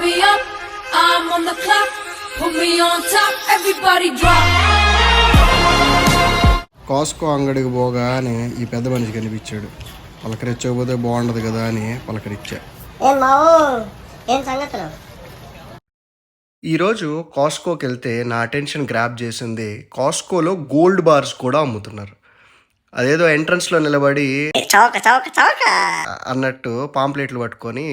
Hurry up, I'm on the clock. Put me on top, everybody drop. కాస్కో అంగడికి పోగానే ఈ పెద్ద మనిషి కనిపించాడు. పలకరించకపోతే బాగుండదు కదా అని పలకరించా. ఏం మావు ఏం సంగతులు? ఈరోజు కాస్కోకి వెళ్తే నా అటెన్షన్ గ్రాప్ చేసింది కాస్కోలో గోల్డ్ బార్స్ కూడా అమ్ముతున్నారు. అదేదో ఎంట్రన్స్లో నిలబడి చౌక చౌక చౌక. అన్నట్టు పాంప్లెట్లు పట్టుకొని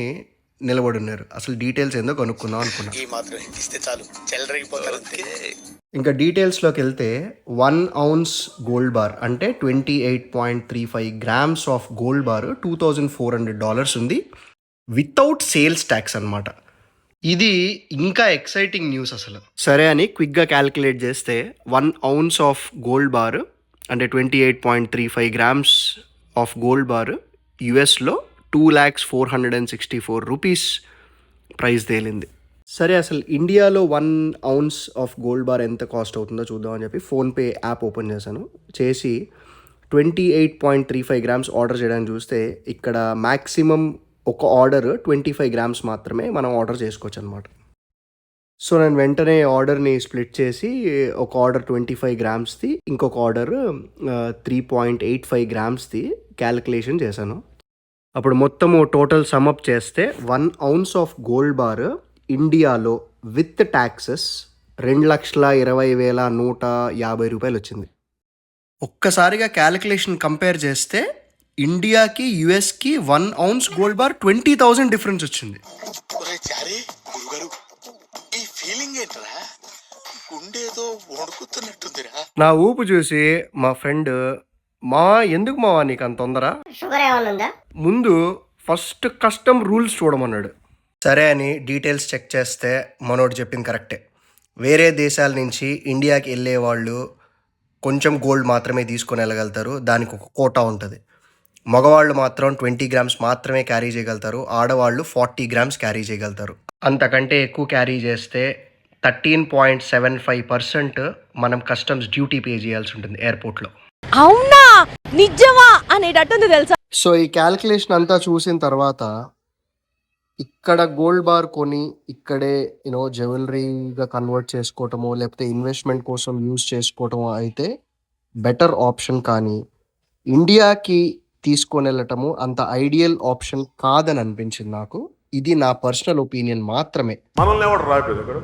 నిలబడి ఉన్నారు అసలు డీటెయిల్స్ ఏందో కనుక్కుందాం అనుకున్నా. ఈ మాత్రం ఇస్తే చాలు. చెల్లరగిపోతారు అంతే. ఇంకా డీటెయిల్స్లోకి వెళ్తే వన్ ఔన్స్ గోల్డ్ బార్ అంటే twenty eight point three five grams of gold bar two thousand four hundred dollars ఉంది. వితౌట్ సేల్స్ ట్యాక్స్ అన్నమాట. ఇది ఇంకా ఎక్సైటింగ్ న్యూస్ అసలు. సరే అని క్విక్గా క్యాలిక్యులేట్ చేస్తే one ounce of gold bar అంటే twenty eight point three five grams of gold bar యుఎస్లో two lakhs four hundred and sixty four rupees price తేలింది. సరే అసలు ఇండియాలో one ounce of gold bar ఎంత కాస్ట్ అవుతుందో చూద్దామని చెప్పి ఫోన్పే యాప్ ఓపెన్ చేశాను. చేసి twenty eight point three five grams order చేయడానికి చూస్తే ఇక్కడ మ్యాక్సిమం ఒక ఆర్డర్ ట్వంటీ ఫైవ్ గ్రామ్స్ మాత్రమే మనం ఆర్డర్ చేసుకోవచ్చు అనమాట సో నేను వెంటనే ఆర్డర్ని స్ప్లిట్ చేసి ఒక ఆర్డర్ ట్వంటీ ఫైవ్ గ్రామ్స్ది ఇంకొక order three point eight five గ్రామ్స్ది calculation చేశాను. అప్పుడు మొత్తము టోటల్ సమ్అప్ చేస్తే one ounce of gold bar ఇండియాలో విత్ ట్యాక్సెస్ రెండు లక్షల ఇరవై వేల నూట యాభై రూపాయలు వచ్చింది ఒక్కసారిగా క్యాలిక్యులేషన్ కంపేర్ చేస్తే ఇండియాకి యుఎస్కి one ounce gold bar twenty thousand difference వచ్చింది. ఈ ఫీలింగ్ ఏంట్రా? నా ఊపు చూసి మా ఫ్రెండ్ మా ఎందుకు మావా నీకు అంత తొందర? షుగర్ ఏమైనా ఉందా? ముందు ఫస్ట్ కస్టమ్ రూల్స్ చూడమన్నాడు. సరే అని డీటెయిల్స్ చెక్ చేస్తే మనోడు చెప్పింది కరెక్టే. వేరే దేశాల నుంచి ఇండియాకి వెళ్ళే వాళ్ళు కొంచెం గోల్డ్ మాత్రమే తీసుకొని వెళ్ళగలుగుతారు. దానికి ఒక కోటా ఉంటుంది. మగవాళ్ళు మాత్రం ట్వంటీ గ్రామ్స్ మాత్రమే క్యారీ చేయగలుగుతారు. ఆడవాళ్ళు ఫార్టీ గ్రామ్స్ క్యారీ చేయగలుగుతారు. అంతకంటే ఎక్కువ క్యారీ చేస్తే thirteen point seven five percent మనం కస్టమ్స్ డ్యూటీ పే చేయాల్సి ఉంటుంది ఎయిర్పోర్ట్లో. అవునా? నిజమా? అనేటట్టుంది తెలుసా? సో ఈ క్యాలిక్యులేషన్ అంతా చూసిన తర్వాత ఇక్కడ గోల్డ్ బార్ కొని ఇక్కడే యూనో జ్యువెలరీగా కన్వర్ట్ చేసుకోవటమో లేకపోతే ఇన్వెస్ట్మెంట్ కోసం యూజ్ చేసుకోవటమో అయితే బెటర్ ఆప్షన్ కానీ ఇండియాకి తీసుకొని వెళ్ళటము అంత ఐడియల్ ఆప్షన్ కాదని అనిపించింది నాకు. ఇది నా పర్సనల్ ఒపీనియన్ మాత్రమే. మనల్ని ఎవడు రాయలేదు ఇక్కడ?